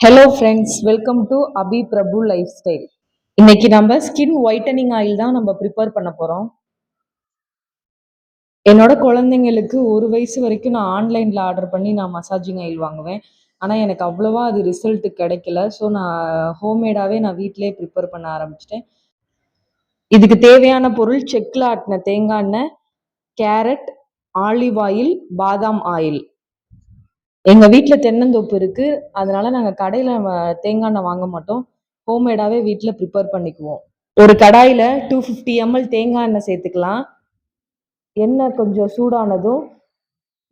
Hello friends welcome to Abhi Prabhu lifestyle இன்னைக்கு நம்ம skin whitening oil தான் நம்ம ப்ரிப்பேர் பண்ண போகிறோம் என்னோட குழந்தைங்களுக்கு ஒரு வயசு வரைக்கும் நான் ஆன்லைனில் ஆர்டர் பண்ணி நான் மசாஜிங் ஆயில் வாங்குவேன். ஆனால் எனக்கு அவ்வளோவா அது ரிசல்ட் கிடைக்கல. ஸோ நான் ஹோம்மேடாகவே நான் வீட்டிலே ப்ரிப்பேர் பண்ண ஆரம்பிச்சிட்டேன். இதுக்கு தேவையான பொருள் செக்கில் ஆட்டின தேங்காய் எண்ணெய் கேரட் ஆலிவ் ஆயில் பாதாம் ஆயில் எங்க வீட்டுல தென்னந்தோப்பு இருக்கு. அதனால நாங்க கடையில தேங்காய் எண்ணெய் வாங்க மாட்டோம். ஹோம்மேடாவே வீட்டுல ப்ரிப்பேர் பண்ணிக்குவோம். ஒரு கடாயில டூ ஃபிஃப்டி எம்எல் தேங்காய் எண்ணெய் சேர்த்துக்கலாம். எண்ணெய் கொஞ்சம் சூடானதும்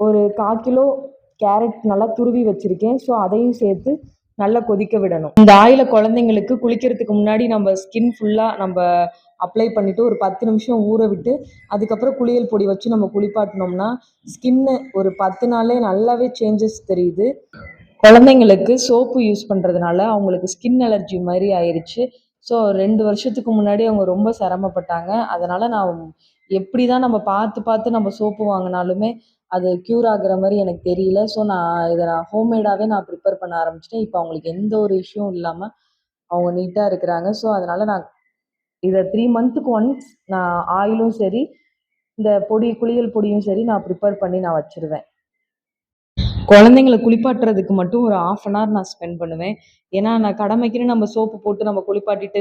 ஒரு கால் கிலோ கேரட் நல்லா துருவி வச்சிருக்கேன். ஸோ அதையும் சேர்த்து நல்லா கொதிக்க விடணும். இந்த ஆயில குழந்தைங்களுக்கு குளிக்கிறதுக்கு முன்னாடி நம்ம ஸ்கின் ஃபுல்லாக நம்ம அப்ளை பண்ணிட்டு ஒரு பத்து நிமிஷம் ஊற விட்டு அதுக்கப்புறம் குளியல் பொடி வச்சு நம்ம குளிப்பாட்டினோம்னா ஸ்கின்னு ஒரு பத்து நாளே நல்லாவே சேஞ்சஸ் தெரியுது. குழந்தைங்களுக்கு சோப்பு யூஸ் பண்ணுறதுனால அவங்களுக்கு ஸ்கின் அலர்ஜி மாதிரி ஆயிடுச்சு ஸோ ரெண்டு வருஷத்துக்கு முன்னாடி அவங்க ரொம்ப சிரமப்பட்டாங்க. அதனால் நான் எப்படி தான் நம்ம பார்த்து பார்த்து நம்ம சோப்பு வாங்கினாலுமே அது க்யூர் ஆகுற மாதிரி எனக்கு தெரியல. ஸோ நான் இதை நான் ஹோம்மேடாகவே நான் ப்ரிப்பேர் பண்ண ஆரம்பிச்சிட்டேன். இப்போ அவங்களுக்கு எந்த ஒரு இஷ்யூவும் இல்லாமல் அவங்க நீட்டாக இருக்கிறாங்க. ஸோ அதனால் நான் இதை த்ரீ மந்த்துக்கு ஒன்ஸ் நான் ஆயிலும் சரி இந்த பொடி குளியல் பொடியும் சரி நான் ப்ரிப்பேர் பண்ணி நான் வச்சிருவேன். குழந்தைங்கள குளிப்பாட்டுறதுக்கு மட்டும் ஒரு ஆஃப் அன் ஹவர் நான் ஸ்பெண்ட் பண்ணுவேன். ஏன்னா நான் கடமைக்குன்னு நம்ம சோப்பு போட்டு நம்ம குளிப்பாட்டிட்டு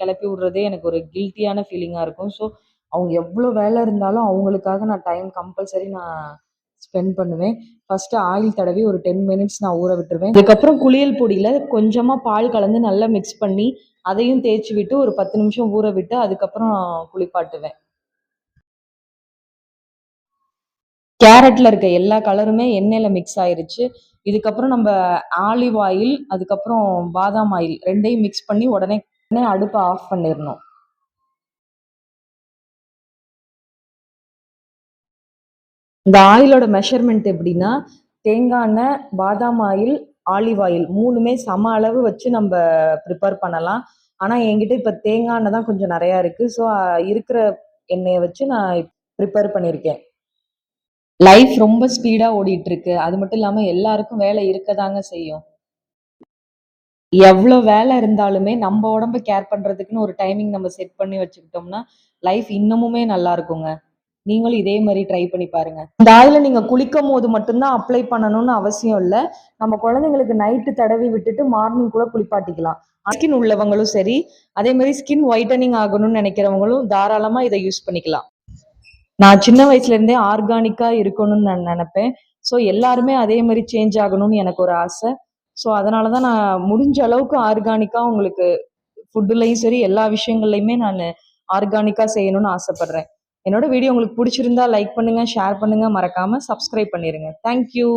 கிளப்பி விடுறதே எனக்கு ஒரு கில்ட்டியான ஃபீலிங்காக இருக்கும். ஸோ அவங்க எவ்வளோ வேலை இருந்தாலும் அவங்களுக்காக நான் டைம் கம்பல்சரி நான் ஸ்பெண்ட் பண்ணுவேன். ஃபர்ஸ்ட் ஆயில் தடவி ஒரு டென் மினிட்ஸ் நான் ஊற விட்டுருவேன். அதுக்கப்புறம் குளியல் பொடியில் கொஞ்சமாக பால் கலந்து நல்லா மிக்ஸ் பண்ணி அதையும் தேய்ச்சி விட்டு ஒரு பத்து நிமிஷம் ஊற விட்டு அதுக்கப்புறம் குளிப்பாட்டுவேன். கேரட்ல இருக்க எல்லா கலருமே எண்ணெயில மிக்ஸ் ஆயிருச்சு. இதுக்கப்புறம் நம்ம ஆலிவ் ஆயில் அதுக்கப்புறம் பாதாம் ஆயில் ரெண்டையும் மிக்ஸ் பண்ணி உடனே உடனே அடுப்பை ஆஃப் பண்ணிடணும். இந்த ஆயிலோட மெஷர்மெண்ட் எப்படின்னா தேங்காய் எண்ணெய் பாதாம் ஆயில் ஆலிவ் ஆயில் மூணுமே சம அளவு வச்சு நம்ம ப்ரிப்பேர் பண்ணலாம். ஆனால் என்கிட்ட இப்போ தேங்காய் எண்ணெய் தான் கொஞ்சம் நிறையா இருக்குது ஸோ இருக்கிற எண்ணெயை வச்சு நான் ப்ரிப்பேர் பண்ணியிருக்கேன். லைஃப் ரொம்ப ஸ்பீடாக ஓடிட்டு இருக்கு அது மட்டும் இல்லாமல் எல்லாருக்கும் வேலை இருக்க தாங்க செய்யும். எவ்வளோ வேலை இருந்தாலுமே நம்ம உடம்ப கேர் பண்ணுறதுக்குன்னு ஒரு டைமிங் நம்ம செட் பண்ணி வச்சுக்கிட்டோம்னா லைஃப் இன்னமுமே நல்லா இருக்குங்க. நீங்களும் இதே மாதிரி ட்ரை பண்ணி பாருங்க. இந்த ஆயில நீங்க குளிக்கும் போது மட்டும்தான் அப்ளை பண்ணணும்னு அவசியம் இல்லை. நம்ம குழந்தைங்களுக்கு நைட்டு தடவி விட்டுட்டு மார்னிங் கூட குளிப்பாட்டிக்கலாம். ஸ்கின் உள்ளவங்களும் சரி அதே மாதிரி ஸ்கின் ஒயிட்டனிங் ஆகணும்னு நினைக்கிறவங்களும் தாராளமா இதை யூஸ் பண்ணிக்கலாம். நான் சின்ன வயசுல இருந்தே ஆர்கானிக்கா இருக்கணும்னு நான் நினைப்பேன். ஸோ எல்லாருமே அதே மாதிரி சேஞ்ச் ஆகணும்னு எனக்கு ஒரு ஆசை. ஸோ அதனால தான் நான் முடிஞ்ச அளவுக்கு ஆர்கானிக்கா உங்களுக்கு ஃபுட்டுலையும் சரி எல்லா விஷயங்கள்லையுமே நான் ஆர்கானிக்கா செய்யணும்னு ஆசைப்படுறேன். என்னோட வீடியோ உங்களுக்கு பிடிச்சிருந்தா லைக் பண்ணுங்க ஷேர் பண்ணுங்க. மறக்காம சப்ஸ்கிரைப் பண்ணிருங்க. தேங்க்யூ